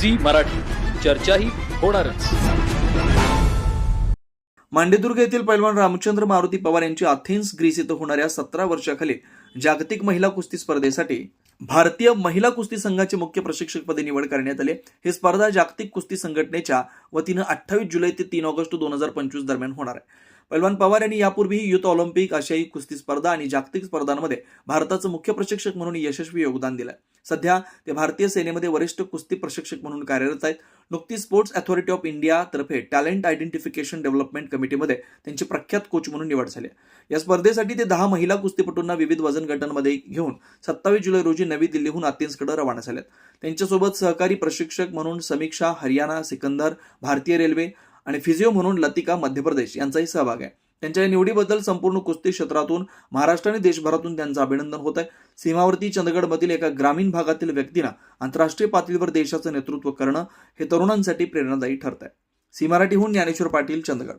Zee Marathi. चर्चाही होणारच. मांडेदुर्ग येथील पैलवान रामचंद्र मारुती पवार यांची अथेन्स ग्रीस इथं होणाऱ्या सतरा वर्षाखालील जागतिक महिला कुस्ती स्पर्धेसाठी भारतीय महिला कुस्ती संघाचे मुख्य प्रशिक्षकपदी निवड करण्यात आली. ही स्पर्धा जागतिक कुस्ती संघटनेच्या वतीनं अठ्ठावीस जुलै ते तीन ऑगस्ट दोन हजार पंचवीस दरम्यान होणार आहे. पैलवान पवार यांनी यापूर्वीही युथ ऑलिम्पिक आशियाई कुस्ती स्पर्धा आणि जागतिक स्पर्धांमध्ये भारताचं मुख्य प्रशिक्षक म्हणून यशस्वी योगदान दिलंय. सध्या ते भारतीय सेनेमध्ये वरिष्ठ कुस्ती प्रशिक्षक म्हणून कार्यरत आहेत. नुकतीच स्पोर्ट्स अथॉरिटी ऑफ इंडिया तर्फे टॅलेंट आयडेंटिफिकेशन डेव्हलपमेंट कमिटीमध्ये त्यांची प्रख्यात कोच म्हणून निवड झाली या स्पर्धेसाठी ते दहा महिला कुस्तीपटूंना विविध वजन गटांमध्ये घेऊन सत्तावीस जुलै रोजी नवी दिल्लीहून अथेन्सकडे रवाना झाल्यात त्यांच्यासोबत सहकारी प्रशिक्षक म्हणून समीक्षा हरियाणा सिकंदर भारतीय रेल्वे आणि फिजिओ म्हणून लतिका मध्य प्रदेश यांचाही सहभाग आहे. त्यांच्या या निवडीबद्दल संपूर्ण कुस्ती क्षेत्रातून महाराष्ट्र आणि देशभरातून त्यांचं अभिनंदन होत आहे सीमावर्ती चंदगडमधील एका ग्रामीण भागातील व्यक्तींना आंतरराष्ट्रीय पातळीवर देशाचं नेतृत्व करणं हे तरुणांसाठी प्रेरणादायी ठरत आहे सी मराठीहून ज्ञानेश्वर पाटील चंदगड.